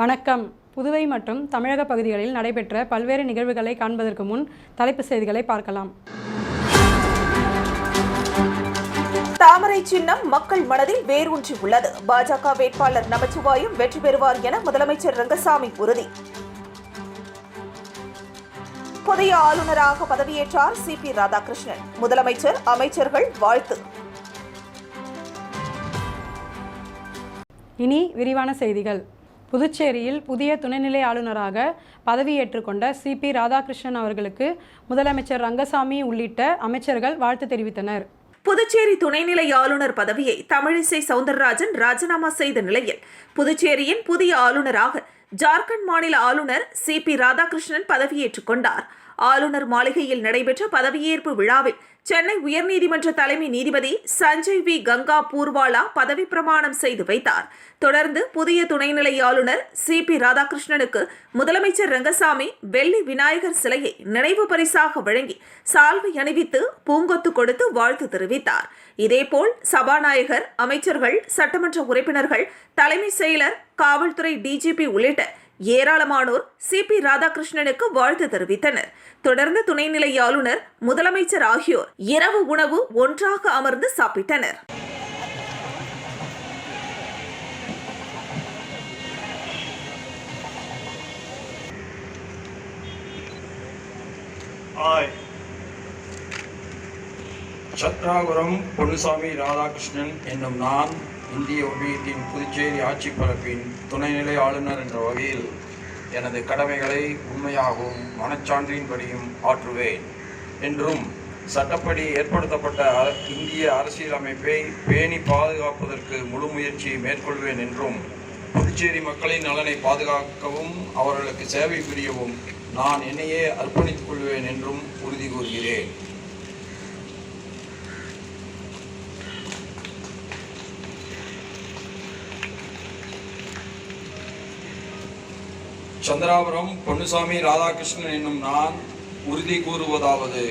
வணக்கம். புதுவை மற்றும் தமிழக பகுதிகளில் நடைபெற்ற பல்வேறு நிகழ்வுகளை காண்பதற்கு முன் தலைப்புச் செய்திகளை பார்க்கலாம். தாமரை சின்னம் மக்கள் மனதில் வேரூன்றி உள்ளது. பாஜக வேட்பாளர் நமச்சிவாயம் வெற்றி பெறுவார் என முதலமைச்சர் ரங்கசாமி உறுதி. புதிய ஆளுநராக பதவியேற்றார் சி பி ராதாகிருஷ்ணன். முதலமைச்சர் அமைச்சர்கள் வாழ்த்து. இனி விரிவான செய்திகள். புதுச்சேரியில் புதிய துணைநிலை ஆளுநராக பதவியேற்றுக்கொண்ட சி சிபி ராதாகிருஷ்ணன் அவர்களுக்கு முதலமைச்சர் ரங்கசாமி உள்ளிட்ட அமைச்சர்கள் வாழ்த்து தெரிவித்தனர். புதுச்சேரி துணைநிலை ஆளுநர் பதவியை தமிழிசை சவுந்தரராஜன் ராஜினாமா செய்த நிலையில் புதுச்சேரியின் புதிய ஆளுநராக ஜார்க்கண்ட் மாநில ஆளுநர் சி பி ராதாகிருஷ்ணன் பதவியேற்றுக் கொண்டார். ஆளுநர் மாளிகையில் நடைபெற்ற பதவியேற்பு விழாவில் சென்னை உயர்நீதிமன்ற தலைமை நீதிபதி சஞ்சய் வி. கங்கா பூர்வாலா பதவி பிரமாணம் செய்து வைத்தார். தொடர்ந்து புதிய துணைநிலை ஆளுநர் சி. பி. ராதாகிருஷ்ணனுக்கு முதலமைச்சர் ரங்கசாமி வெள்ளி விநாயகர் சிலையை நினைவு பரிசாக வழங்கி சால்வை அணிவித்து பூங்கொத்து கொடுத்து வாழ்த்து தெரிவித்தார். இதேபோல் சபாநாயகர் அமைச்சர்கள் சட்டமன்ற உறுப்பினர்கள் தலைமை செயலர் காவல்துறை டிஜிபி உள்ளிட்ட ஏராளமானோர் சி பி ராதாகிருஷ்ணனுக்கு வாழ்த்து தெரிவித்தனர். தொடர்ந்து துணைநிலை ஆளுநர் முதலமைச்சர் ஆகியோர் இரவு உணவு ஒன்றாக அமர்ந்து சாப்பிட்டனர். ஆய் சத்ராபுரம் பொன்னுசாமி ராதாகிருஷ்ணன் என்னும் நான் இந்திய ஒன்றியத்தின் புதுச்சேரி ஆட்சி பரப்பின் துணைநிலை ஆளுநர் என்ற வகையில் எனது கடமைகளை உண்மையாகவும் மனச்சான்றின்படியும் ஆற்றுவேன் என்றும் சட்டப்படி ஏற்படுத்தப்பட்ட இந்திய அரசியலமைப்பை பேணி பாதுகாப்பதற்கு முழு முயற்சி மேற்கொள்வேன் என்றும் புதுச்சேரி மக்களின் நலனை பாதுகாக்கவும் அவர்களுக்கு சேவை புரியவும் நான் என்னையே அர்ப்பணித்துக் கொள்வேன் என்றும் உறுதி கூறுகிறேன். சந்திராபுரம் பொன்னுசாமி ராதாகிருஷ்ணன் என்னும் நான் உறுதி கூறுவதாவது.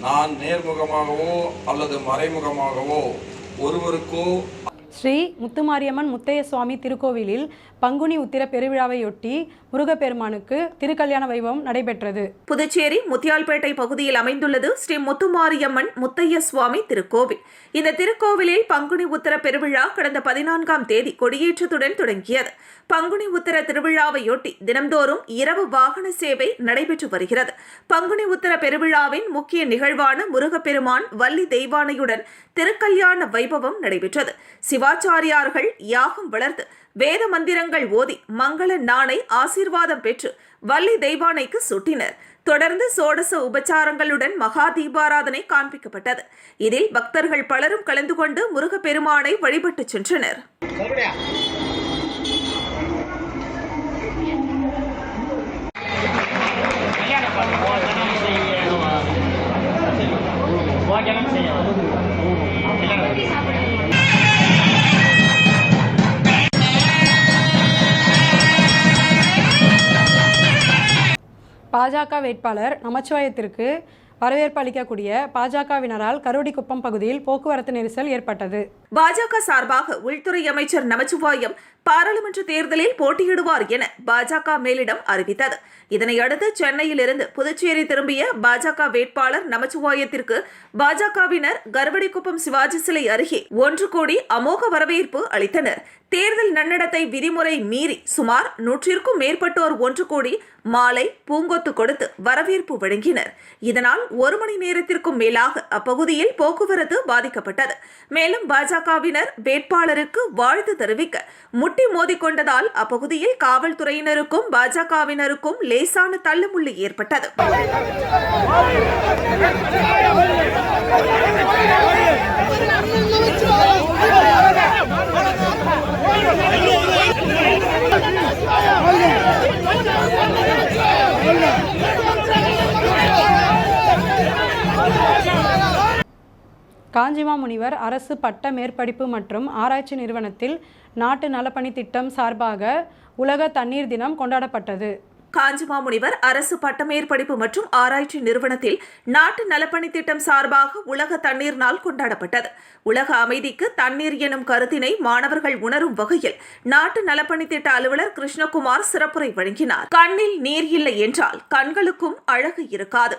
நான் நேர்முகமாகவோ அல்லது மறைமுகமாகவோ ஒருவருக்கோ ஸ்ரீ முத்துமாரியம்மன் முத்தைய சுவாமி திருக்கோவிலில் பங்குனி உத்திர பெருவிழாவையொட்டி முருகப்பெருமானுக்கு திருக்கல்யாண வைபவம் நடைபெற்றது. புதுச்சேரி முத்தியால்பேட்டை பகுதியில் அமைந்துள்ளது ஸ்ரீ முத்துமாரியம்மன் முத்தைய சுவாமி திருக்கோவில். இந்த திருக்கோவிலில் பங்குனி உத்தர பெருவிழா கடந்த பதினான்காம் தேதி கொடியேற்றத்துடன் தொடங்கியது. பங்குனி உத்தர திருவிழாவையொட்டி தினம்தோறும் இரவு வாகன சேவை நடைபெற்று வருகிறது. பங்குனி உத்தர பெருவிழாவின் முக்கிய நிகழ்வான முருகப்பெருமான் வள்ளி தெய்வானையுடன் திருக்கல்யாண வைபவம் நடைபெற்றது. சிவாச்சாரியார்கள் யாகம் வளர்த்து வேத மந்திரங்கள் ஓதி மங்கள நாணை ஆசீர்வாதம் பெற்று வள்ளி தெய்வானைக்கு சுட்டினர். தொடர்ந்து சோடச உபச்சாரங்களுடன் மகா தீபாராதனை காண்பிக்கப்பட்டது. இதில் பக்தர்கள் பலரும் கலந்து கொண்டு முருகப்பெருமானை வழிபட்டுச் சென்றனர். பாஜக வேட்பாளர் நமச்சிவாயத்திற்கு வரவேற்பு அளிக்கக்கூடிய பாஜகவினரால் கருவடிக்குப்பம் பகுதியில் போக்குவரத்து நெரிசல் ஏற்பட்டது. பாஜக சார்பாக உள்துறை அமைச்சர் நமச்சிவாயம் பாராளுமன்ற தேர்தலில் போட்டியிடுவார் என பாஜக மேலிடம் அறிவித்தது. இதனையடுத்து சென்னையிலிருந்து புதுச்சேரி திரும்பிய பாஜக வேட்பாளர் நமச்சிவாயத்திற்கு பாஜகவினர் கருவடிக்குப்பம் சிவாஜி சிலை அருகே ஒன்று கோடி அமோக வரவேற்பு அளித்தனர். தேர்தல் நன்னடத்தை விதிமுறை மீறி சுமார் நூற்றிற்கும் மேற்பட்டோர் ஒன்று கோடி மாலை பூங்கொத்து கொடுத்து வரவேற்பு வழங்கினர். இதனால் ஒரு மணி நேரத்திற்கும் மேலாக அப்பகுதியில் போக்குவரத்து பாதிக்கப்பட்டது. மேலும் பாஜகவினர் வேட்பாளருக்கு வாழ்த்து தெரிவிக்க முட்டி மோதிக்கொண்டதால் அப்பகுதியில் காவல்துறையினருக்கும் பாஜகவினருக்கும் லேசான தள்ளுமுள்ளு ஏற்பட்டது. காஞ்சிமா முனிவர் அரசு பட்ட மேற்படிப்பு மற்றும் ஆராய்ச்சி நிறுவனத்தில் நாட்டு நலப்பணி திட்டம் சார்பாக உலக தண்ணீர் தினம் கொண்டாடப்பட்டது. காஞ்சிமாமுனிவர் அரசு பட்டமேற்படிப்பு மற்றும் ஆராய்ச்சி நிறுவனத்தில் நாட்டு நலப்பணி திட்டம் சார்பாக உலக தண்ணீர் நாள் கொண்டாடப்பட்டது. உலக அமைதிக்கு தண்ணீர் எனும் கருத்தினை மாணவர்கள் உணரும் வகையில் நாட்டு நலப்பணி திட்ட அலுவலர் கிருஷ்ணகுமார் சிறப்புரை வழங்கினார். கண்ணில் நீர் இல்லை என்றால் கண்களுக்கும் அழகு இருக்காது.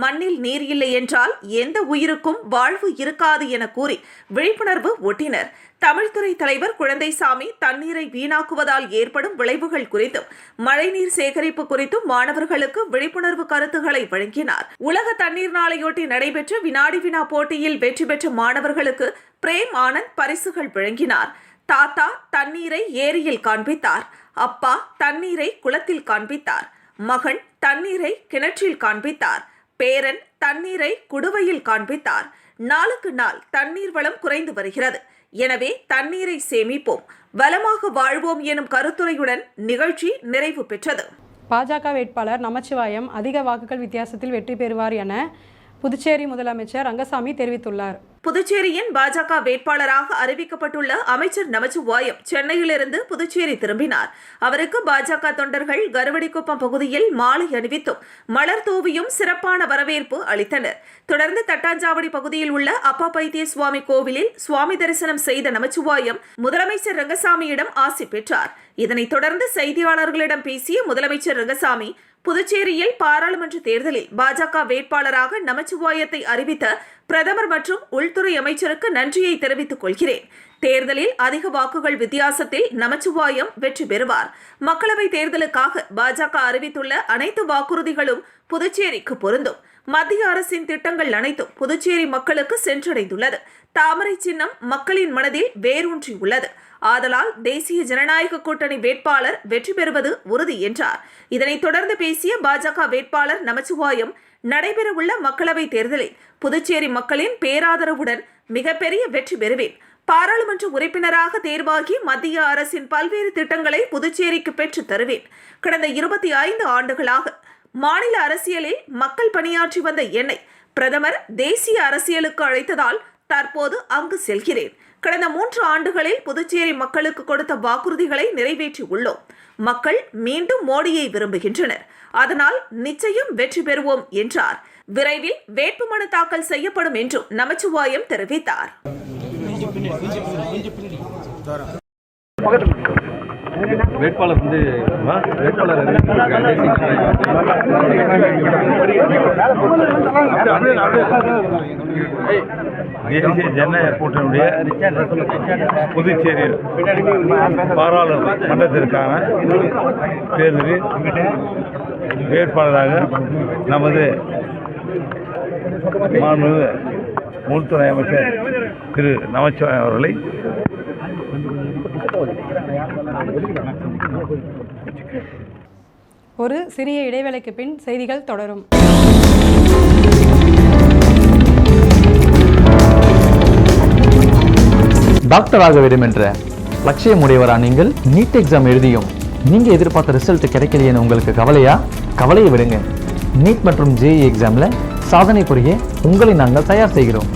மண்ணில் நீர் இல்லை என்றால் எந்த உயிருக்கும் வாழ்வு இருக்காது என கூறி விழிப்புணர்வு ஒட்டினர். தமிழ்துறை தலைவர் குழந்தைசாமி தண்ணீரை வீணாக்குவதால் ஏற்படும் விளைவுகள் குறித்தும் மழைநீர் சேகரிப்பு குறித்தும் மாணவர்களுக்கு விழிப்புணர்வு கருத்துக்களை வழங்கினார். உலக தண்ணீர் நாளையொட்டி நடைபெற்ற வினாடி வினா போட்டியில் வெற்றி பெற்ற மாணவர்களுக்கு பிரேம் ஆனந்த் பரிசுகள் வழங்கினார். தாத்தா தண்ணீரை ஏரியில் காண்பித்தார். அப்பா தண்ணீரை குளத்தில் காண்பித்தார். மகன் தண்ணீரை கிணற்றில் காண்பித்தார். பேரன் தண்ணீரை குடுவையில் காண்பித்தார். நாளுக்கு நாள் தண்ணீர் வளம் குறைந்து வருகிறது. எனவே தண்ணீரை சேமிப்போம். வளமாக வாழ்வோம் எனும் கருத்துரையுடன் நிகழ்ச்சி நிறைவு பெற்றது. பாஜக வேட்பாளர் நமச்சிவாயம் அதிக வாக்குகள் வித்தியாசத்தில் வெற்றி பெறுவார் என புதுச்சேரி முதலமைச்சர் ரங்கசாமி தெரிவித்துள்ளார். புதுச்சேரியின் பாஜக வேட்பாளராக அறிவிக்கப்பட்டுள்ள அமைச்சர் நமச்சிவாயம் சென்னையிலிருந்து புதுச்சேரி திரும்பினார். அவருக்கு பாஜக தொண்டர்கள் கருவடிக்குப்பம் பகுதியில் மாலை அணிவித்தும் மலர் தூவியும் சிறப்பான வரவேற்பு அளித்தனர். தொடர்ந்து தட்டாஞ்சாவடி பகுதியில் உள்ள அப்பா பைத்திய சுவாமி கோவிலில் சுவாமி தரிசனம் செய்த நமச்சிவாயம் முதலமைச்சர் ரங்கசாமியிடம் ஆசி பெற்றார். இதனைத் தொடர்ந்து செய்தியாளர்களிடம் பேசிய முதலமைச்சர் ரங்கசாமி புதுச்சேரியில் பாராளுமன்ற தேர்தலில் பாஜக வேட்பாளராக நமச்சிவாயத்தை அறிவித்த பிரதமர் மற்றும் உள்துறை அமைச்சருக்கு நன்றியை தெரிவித்துக் கொள்கிறேன். தேர்தலில் அதிக வாக்குகள் வித்தியாசத்தில் நமச்சிவாயம் வெற்றி பெறுவார். மக்களவைத் தேர்தலுக்காக பாஜக அறிவித்துள்ள அனைத்து வாக்குறுதிகளும் புதுச்சேரிக்கு பொருந்தும். மத்திய அரசின் திட்டங்கள் அனைத்தும் புதுச்சேரி மக்களுக்கு சென்றடைந்துள்ளது. தாமரை சின்னம் மக்களின் மனதில் வேரூன்றி உள்ளது. ஆதலால் தேசிய ஜனநாயக கூட்டணி வேட்பாளர் வெற்றி பெறுவது உறுதி என்றார். இதனைத் தொடர்ந்து பேசிய பாஜக வேட்பாளர் நமச்சிவாயம் நடைபெறவுள்ள மக்களவைத் தேர்தலில் புதுச்சேரி மக்களின் பேராதரவுடன் மிகப்பெரிய வெற்றி பெறுவேன். பாராளுமன்ற உறுப்பினராக தேர்வாகி மத்திய அரசின் பல்வேறு திட்டங்களை புதுச்சேரிக்கு பெற்று தருவேன். கடந்த இருபத்தி ஐந்து ஆண்டுகளாக மாநில அரசியலில் மக்கள் பணியாற்றி வந்த என்னை பிரதமர் தேசிய அரசியலுக்கு அழைத்ததால் தற்போது அங்கு செல்கிறேன். கடந்த மூன்று ஆண்டுகளில் புதுச்சேரி மக்களுக்கு கொடுத்த வாக்குறுதிகளை நிறைவேற்றி உள்ளோம் மக்கள் மீண்டும் மோடியை விரும்புகின்றனர். அதனால் நிச்சயம் வெற்றி பெறுவோம் என்றார். விரைவில் வேட்புமனு தாக்கல் செய்யப்படும் என்றும் நமச்சிவாயம் தெரிவித்தார். வேட்பாளர் வந்து வேட்பாளர் தேசிய ஜனநாயக கூட்டணியுடைய புதுச்சேரி பாராளுமன்றத்திற்கான தேர்தலில் வேட்பாளராக நமது மாண்புமிகு உள்துறை அமைச்சர் திரு நமச்சிவாயம் அவர்களை ஒரு சிறிய இடைவேளைக்கு பின் செய்திகள் தொடரும். டாக்டர் ஆக வேண்டும் என்ற லட்சியமுடையவரா நீங்கள்? நீட் எக்ஸாம் எழுதியும். நீங்க எதிர்பார்த்த ரிசல்ட் கிடைக்கலையேன்னு உங்களுக்கு கவலையா? கவலையை விடுங்க. நீட் மற்றும் ஜேஇ எக்ஸாம்ல சாதனை புரிய உங்களை நாங்கள் தயார் செய்கிறோம்.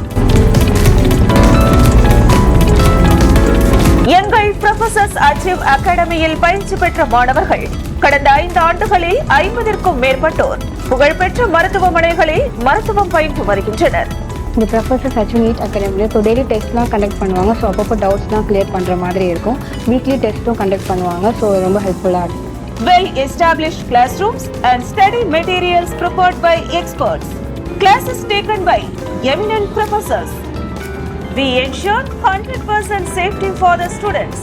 ப்ரொஃபசர்ஸ் அச்சீவ் அகாடமியில் பயிற்சி பெற்ற மாணவர்கள் கடந்த ஐந்து ஆண்டுகளில் ஐம்பதிற்கும் மேற்பட்டோர் புகழ்பெற்ற மருத்துவமனைகளில் மருத்துவம் பயின்று வருகின்றனர் இந்த ப்ரொஃபஸர்ஸ் அச்சு நீட் அகாடமியில் ஸோ டெய்லி டெஸ்ட்லாம் கண்டக்ட் பண்ணுவாங்க ஸோ அப்பப்போ டவுட்ஸ்லாம் கிளியர் பண்ணுற மாதிரி இருக்கும் வீக்லி டெஸ்ட்டும் கண்டக்ட் பண்ணுவாங்க ஸோ ரொம்ப ஹெல்ப்ஃபுல்லாக இருக்கும் Well established classrooms and study materials prepared by experts. Classes taken by eminent professors. We ensure 100% safety for the students.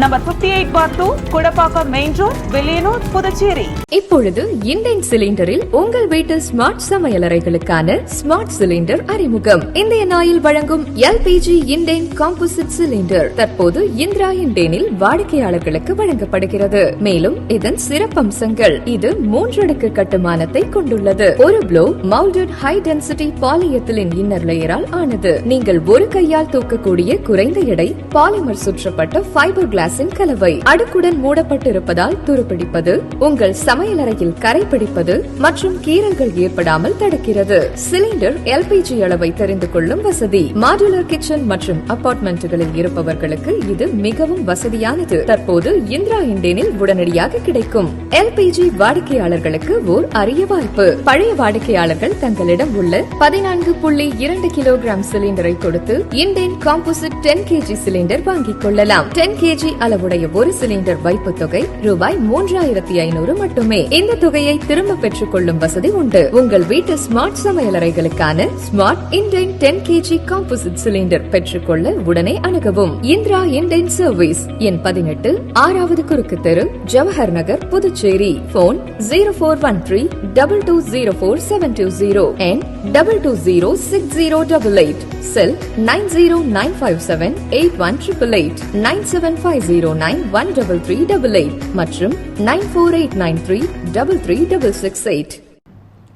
number fifty eight by two Kudappakkam main road Villianur Puducherry இப்பொழுது Indian சிலிண்டரில் உங்கள் வீட்டு smart சமையலறைகளுக்கான smart cylinder அறிமுகம். இந்திய நாயில் வழங்கும் LPG Indane composite cylinder தற்போது இந்திரா இண்டேனில் வாடிக்கையாளர்களுக்கு வழங்கப்படுகிறது. மேலும் இதன் சிறப்பம்சங்கள் இது மூன்றடுக்கு கட்டுமானத்தை கொண்டுள்ளது. ஒரு blow moulded high density பாலியத்திலின் inner லேயரால் ஆனது. நீங்கள் ஒரு கையால் தூக்கக்கூடிய குறைந்த எடை பாலிமர் சுற்றப்பட்ட ஃபைபர் கிளாஸின் கலவை. அடுக்குடன் மூடப்பட்டிருப்பதால் துருப்பிடிப்பது உங்கள் சமையலறையில் கரை பிடிப்பது மற்றும் கீறல்கள் ஏற்படாமல் தடுக்கிறது. சிலிண்டர் எல்பிஜி அளவை தெரிந்து கொள்ளும் வசதி. மாடுலர் கிச்சன் மற்றும் அபார்ட்மெண்ட்டுகளில் இருப்பவர்களுக்கு இது மிகவும் வசதியானது. தற்போது இந்திரா இண்டேனில் உடனடியாக கிடைக்கும். எல்பிஜி வாடிக்கையாளர்களுக்கு ஓர் அரிய வாய்ப்பு. பழைய வாடிக்கையாளர்கள் தங்களிடம் உள்ள பதினான்கு புள்ளி இரண்டு கிலோகிராம் சிலிண்டரை கொடுத்து Indane composite ten KG cylinder வாங்கிக் கொள்ளலாம். டென் கேஜி அளவுடைய ஒரு சிலிண்டர் வைப்பு தொகை ரூபாய் மூன்றாயிரத்தி ஐநூறு மட்டுமே. இந்த தொகையை திரும்ப பெற்றுக் கொள்ளும் வசதி உண்டு. உங்கள் வீட்டு smart சமையலறைகளுக்கான smart Indane ten KG composite cylinder பெற்றுக்கொள்ள உடனே அணுகவும். இந்திரா இண்டேன் சர்வீஸ் எண் பதினெட்டு ஆறாவது குறுக்கு தெரு Jawahar Nagar Puducherry. Phone zero four one three double two zero four seven two zero and double two zero six zero double eight. Cell nine zero nine five seven eight one triple eight nine seven five zero nine one double three double eight மற்றும் nine four eight nine three double three double six eight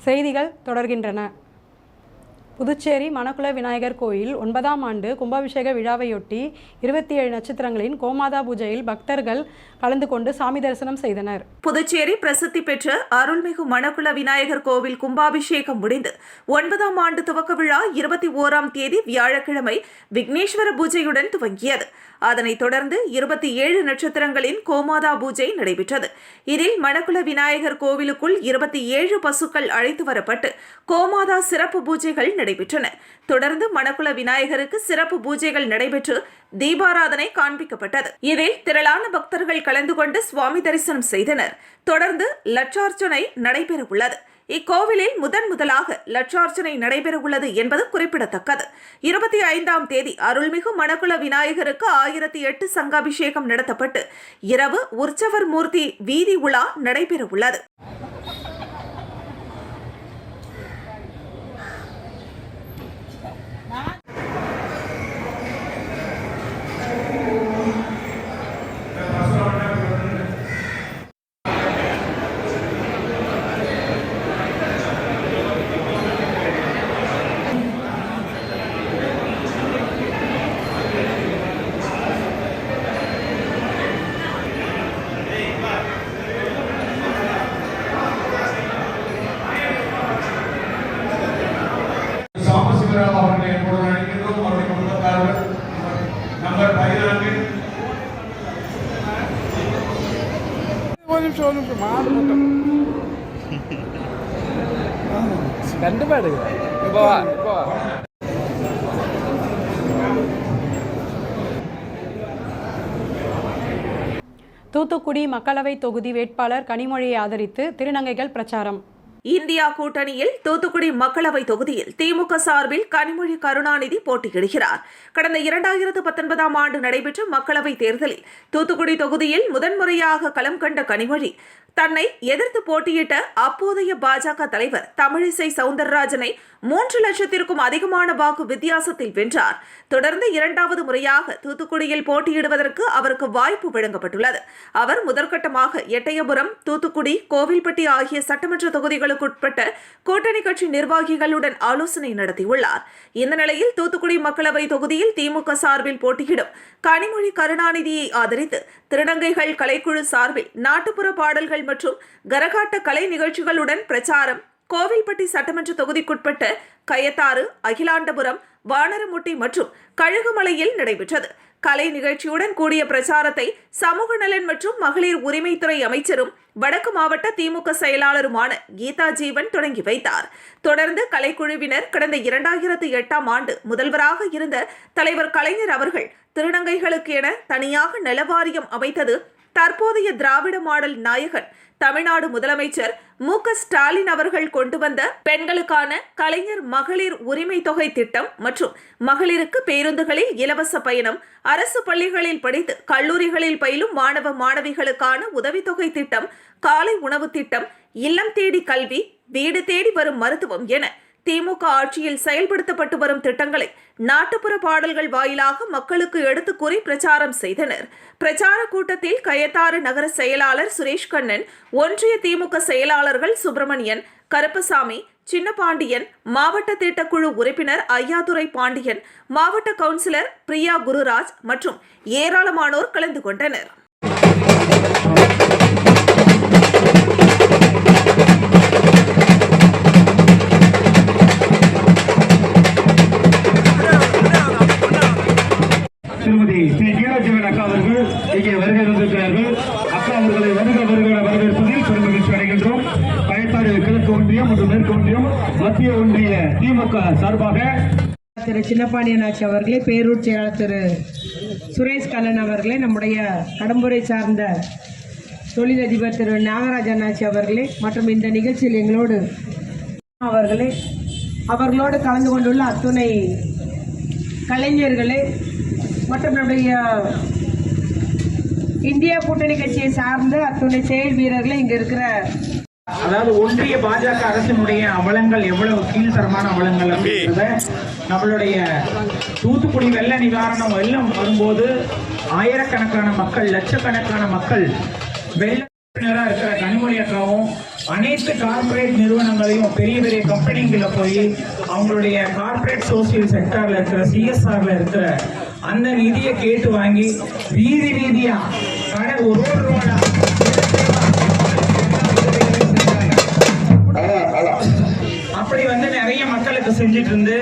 செய்திகள் தொடர்கின்றன புதுச்சேரி மணக்குள விநாயகர் கோயில் ஒன்பதாம் ஆண்டு கும்பாபிஷேக விழாவையொட்டி இருபத்தி ஏழு நட்சத்திரங்களின் கோமாதா பூஜையில் பக்தர்கள் கலந்து கொண்டு சாமி தரிசனம் செய்தனர். புதுச்சேரி பிரசித்தி பெற்ற அருள்மிகு மணக்குள விநாயகர் கோவில் கும்பாபிஷேகம் முடிந்து ஒன்பதாம் ஆண்டு துவக்க விழா இருபத்தி ஓராம் தேதி வியாழக்கிழமை விக்னேஸ்வர பூஜையுடன் துவங்கியது. அதனைத் தொடர்ந்து இருபத்தி ஏழு நட்சத்திரங்களின் கோமாதா பூஜை நடைபெற்றது. இதில் மணக்குள விநாயகர் கோவிலுக்குள் இருபத்தி ஏழு பசுக்கள் அழைத்து வரப்பட்டு கோமாதா சிறப்பு பூஜைகள் நடைபெற்றன. தொடர்ந்து மணக்குள விநாயகருக்கு சிறப்பு பூஜைகள் நடைபெற்று தீபாராதனை காண்பிக்கப்பட்டது. இதில் திரளான பக்தர்கள் கலந்து கொண்டு சுவாமி தரிசனம் செய்தனர். தொடர்ந்து லட்சார்ச்சனை நடைபெறவுள்ளது. இக்கோவிலில் முதன் முதலாக லட்சார்ச்சனை நடைபெறவுள்ளது என்பது குறிப்பிடத்தக்கது. இருபத்தி ஐந்தாம் தேதி அருள்மிகு மணக்குள விநாயகருக்கு ஆயிரத்தி எட்டு சங்காபிஷேகம் நடத்தப்பட்டு இரவு உற்சவர் மூர்த்தி வீதி உலா நடைபெறவுள்ளது. எடுங்க இப்போ வா இப்போ வா தூத்துக்குடி மக்களவை தொகுதி வேட்பாளர் கனிமொழியை ஆதரித்து திருநங்கைகள் பிரச்சாரம். இந்தியா கூட்டணியில் தூத்துக்குடி மக்களவை தொகுதியில் திமுக சார்பில் கனிமொழி கருணாநிதி போட்டியிடுகிறார். கடந்த இரண்டாயிரத்து பத்தொன்பதாம் ஆண்டு நடைபெற்ற மக்களவைத் தேர்தலில் தூத்துக்குடி தொகுதியில் முதன்முறையாக களம் கண்ட கனிமொழி தன்னை எதிர்த்து போட்டியிட்ட அப்போதைய பாஜக தலைவர் தமிழிசை சவுந்தரராஜனை மூன்று லட்சத்திற்கும் அதிகமான வாக்கு வித்தியாசத்தில் வென்றார். தொடர்ந்து இரண்டாவது முறையாக தூத்துக்குடியில் போட்டியிடுவதற்கு அவருக்கு வாய்ப்பு வழங்கப்பட்டுள்ளது. அவர் முதற்கட்டமாக எட்டயபுரம் தூத்துக்குடி கோவில்பட்டி ஆகிய சட்டமன்ற தொகுதிகளுக்குட்பட்ட கூட்டணி கட்சி நிர்வாகிகளுடன் ஆலோசனை நடத்தியுள்ளார். இந்த நிலையில் தூத்துக்குடி மக்களவை தொகுதியில் திமுக சார்பில் போட்டியிடும் கனிமொழி கருணாநிதியை ஆதரித்து திருநங்கைகள் கலைக்குழு சார்பில் நாட்டுப்புற பாடல்கள் மற்றும் கரகாட்ட கலை நிகழ்ச்சிகளுடன் பிரச்சாரம். கோவில்பட்டி சட்டமன்ற தொகுதிக்குட்பட்ட கயத்தாறு அகிலாண்டபுரம் வானரமுட்டி மற்றும் கழுகுமலையில் நடைபெற்றது. கலை நிகழ்ச்சியுடன் கூடிய பிரச்சாரத்தை சமூக நலன் மற்றும் மகளிர் உரிமைத்துறை அமைச்சரும் வடக்கு மாவட்ட திமுக செயலாளருமான கீதா ஜீவன் தொடங்கி வைத்தார். தொடர்ந்து கலைக்குழுவினர் கடந்த இரண்டாயிரத்து எட்டாம் ஆண்டு முதல்வராக இருந்த தலைவர் கலைஞர் அவர்கள் திருநங்கைகளுக்கு என தனியாக நலவாரியம் அமைத்தது தற்போதைய திராவிட மாடல் நாயகன் தமிழ்நாடு முதலமைச்சர் மு ஸ்டாலின் அவர்கள் கொண்டு வந்த பெண்களுக்கான கலைஞர் மகளிர் உரிமை தொகை திட்டம் மற்றும் மகளிருக்கு பேருந்துகளில் இலவச பயணம் அரசு பள்ளிகளில் படித்து கல்லூரிகளில் பயிலும் மாணவ மாணவிகளுக்கான உதவித்தொகை திட்டம் காலை உணவு திட்டம் இல்லம் தேடி கல்வி வீடு தேடி வரும் மருத்துவம் என திமுக ஆட்சியில் செயல்படுத்தப்பட்டு வரும் திட்டங்களை நாட்டுப்புற பாடல்கள் வாயிலாக மக்களுக்கு எடுத்துக்கூறி பிரச்சாரம் செய்தனர். பிரச்சார கூட்டத்தில் கயத்தாறு நகர செயலாளர் சுரேஷ் கண்ணன் ஒன்றிய திமுக செயலாளர்கள் சுப்பிரமணியன் கருப்பசாமி சின்னபாண்டியன் மாவட்ட திட்டக்குழு உறுப்பினர் ஐயாதுரை பாண்டியன் மாவட்ட கவுன்சிலர் பிரியா குருராஜ் மற்றும் ஏராளமானோர் கலந்து கொண்டனர். நீலஜீவன் அக்கா அவர்கள் இங்கே வருகை வந்திருக்கிறார்கள் அக்கா அவர்களை வருக வருக என வரவேற்பதில் பெருமகிழ்ச்சி அடைகின்றோம். பயத்தாறு கிழக்கு ஒன்றியம் மற்றும் மேற்கு ஒன்றியம் மத்திய ஒன்றிய திமுக சார்பாக. திரு சின்னப்பாண்டியனாச்சி அவர்களே பேரூர் செயலாளர் திரு சுரேஷ் கண்ணன் அவர்களே நம்முடைய கடம்புரை சார்ந்த தொழிலதிபர் திரு நாகராஜன் ஆட்சி அவர்களே மற்றும் இந்த நிகழ்ச்சியில் எங்களோடு அவர்களே அவர்களோடு கலந்து கொண்டுள்ள அத்துணை கலைஞர்களே மற்றும் நம்முடைய இந்தியா கூட்டணி கட்சியை சார்ந்த அத்துணை செயல் வீரர்கள் இங்க இருக்கிற அதாவது ஒன்றிய பாஜக அரசினுடைய அவலங்கள் எவ்வளவு கீழ்த்தரமான அவலங்கள் அப்படின்றத நம்மளுடைய தூத்துக்குடி வெள்ள நிவாரணம் வெள்ளம் வரும்போது ஆயிரக்கணக்கான மக்கள் லட்சக்கணக்கான மக்கள் வெள்ள இருக்கிற கனிமொழி அக்காவும் அனைத்து கார்ப்பரேட் நிறுவனங்களையும் பெரிய பெரிய கம்பெனிங்கள போய் அவங்களுடைய கார்ப்பரேட் சோசியல் செக்டர்ல இருக்கிற சிஎஸ்ஆர்ல இருக்கிற அந்த நிதியை கேட்டு வாங்கி வீதி வீதியா? கடை ஒரு ரோடு அப்படி வந்து நிறைய மக்களுக்கு செஞ்சுட்டு இருந்து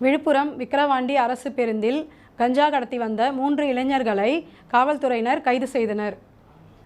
விழுப்புரம் விக்கிரவாண்டி அரசு பேருந்தில் கஞ்சா கடத்தி வந்த மூன்று இளைஞர்களை காவல்துறையினர் கைது செய்தனர்.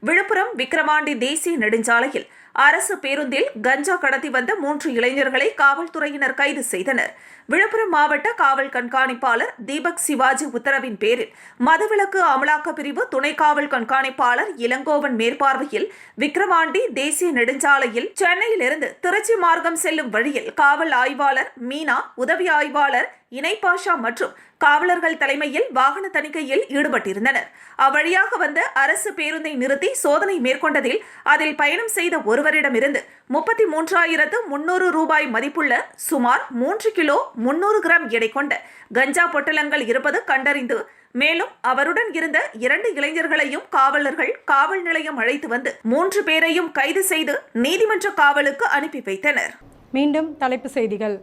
விழுப்புரம் விக்கிரவாண்டி தேசிய நெடுஞ்சாலையில் அரசு பேருந்தில் கஞ்சா கடத்தி வந்த மூன்று இளைஞர்களை காவல்துறையினர் கைது செய்தனர். விழுப்புரம் மாவட்ட காவல் கண்காணிப்பாளர் தீபக் சிவாஜி உத்தரவின் பேரில் மதுவிலக்கு அமலாக்க பிரிவு துணை காவல் கண்காணிப்பாளர் இளங்கோவன் மேற்பார்வையில் விக்கிரவாண்டி தேசிய நெடுஞ்சாலையில் சென்னையிலிருந்து திருச்சி மார்க்கம் செல்லும் வழியில் காவல் ஆய்வாளர் மீனா உதவி ஆய்வாளர் இணைப்பாஷா மற்றும் காவலர்கள் தலைமையில் வாகன தணிக்கையில் ஈடுபட்டிருந்தனர். அவ்வழியாக வந்த அரசு பேருந்தை நிறுத்தி சோதனை மேற்கொண்டதில் அதில் பயணம் செய்த ஒருவரிடமிருந்து முப்பத்தி மூன்றாயிரத்து முன்னூறு ரூபாய் மதிப்புள்ள சுமார் மூன்று கிலோ முன்னூறு கிராம் எடை கொண்ட கஞ்சா பொட்டலங்கள் இருப்பது கண்டறிந்து மேலும் அவருடன் இருந்த இரண்டு இளைஞர்களையும் காவலர்கள் காவல் நிலையம் அழைத்து வந்து மூன்று பேரையும் கைது செய்து நீதிமன்ற காவலுக்கு அனுப்பி வைத்தனர். மீண்டும் தலைப்பு செய்திகள்.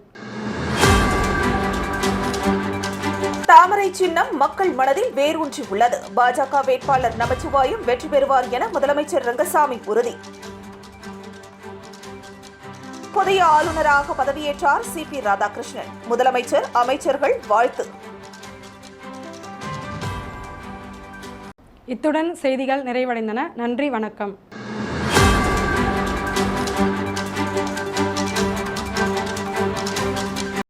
தாமரை சின்னம் மக்கள் மனதில் வேரூன்றி உள்ளது. பாஜக வேட்பாளர் நமச்சிவாயும் வெற்றி பெறுவார் என முதலமைச்சர் ரங்கசாமி உறுதி. புதிய ஆளுநராக பதவியேற்றார் சி பி ராதாகிருஷ்ணன். முதலமைச்சர் அமைச்சர்கள் வாழ்த்து. இத்துடன் செய்திகள் நிறைவடைந்தன. நன்றி வணக்கம்.